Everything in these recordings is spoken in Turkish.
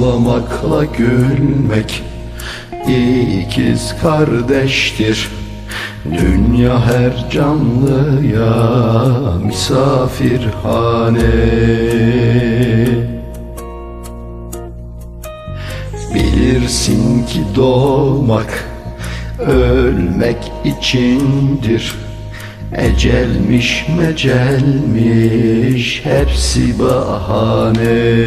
Ağlamakla gülmek ikiz kardeştir. Dünya her canlıya misafirhane. Bilirsin ki doğmak ölmek içindir. Ecelmiş mecelmiş hepsi bahane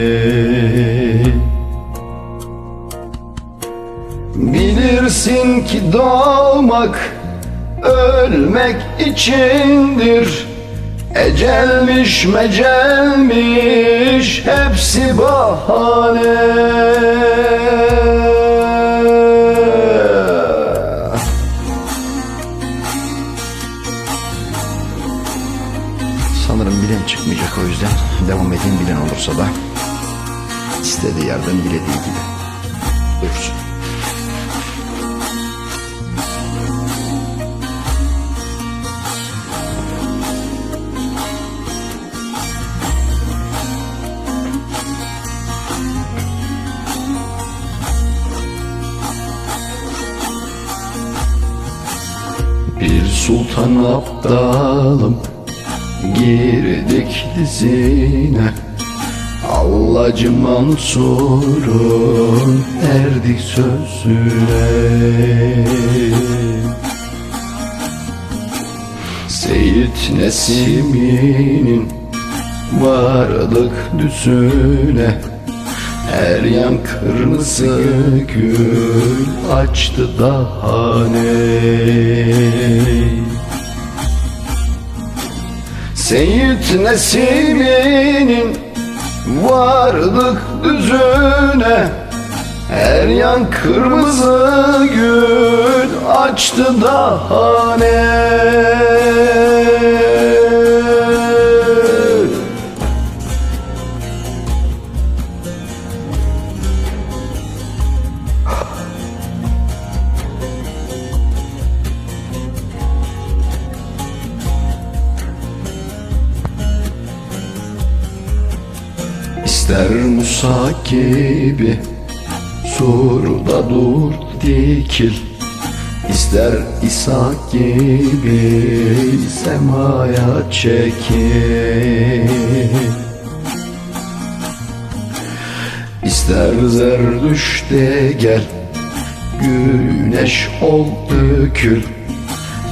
Bilirsin ki doğmak ölmek içindir. Ecelmiş mecelmiş hepsi bahane. Sanırım bilen çıkmayacak o yüzden devam edeyim bilen olursa da istediği yerden dilediği gibi. Dursun. Sultan aptalım Girdik dizine. Allacı Mansur'un erdik sözüne. Seyit Nesimi'nin varlık düzüne her yan kırmızı gül açtı dahane Seyit Nesimi'nin varlık düzüne Her yan kırmızı gül açtı dahane İster Musa gibi Surda dur dikil. İster İsa gibi semaya çekil. İster zerdüşte gel Güneş ol dökül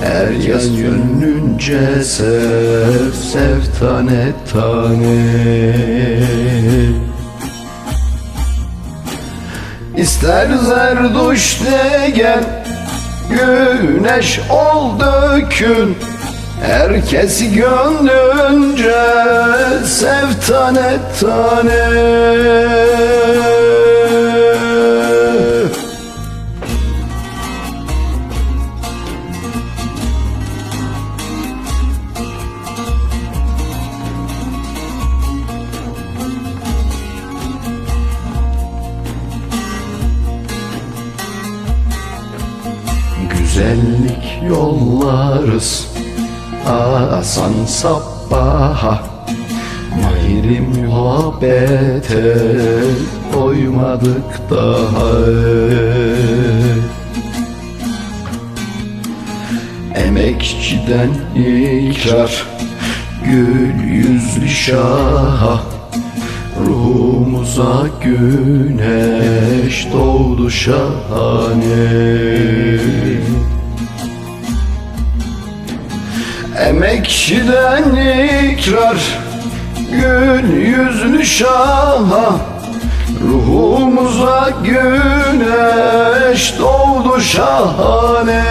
Herkes gönlünce sev, sev tane tane. İster zerduşte gel, güneş ol dökül Herkesi gönlünce sev tane tane Güzellik yollarız. Asan sabbaha Mahrim muhabbete Doymadık daha. Emekçiden ikrar Gül yüzlü şaha Ruhumuza güneş doğdu şahane. Emekçiden ikrar Gül yüzlü şaha. Ruhumuza güneş doğdu şahane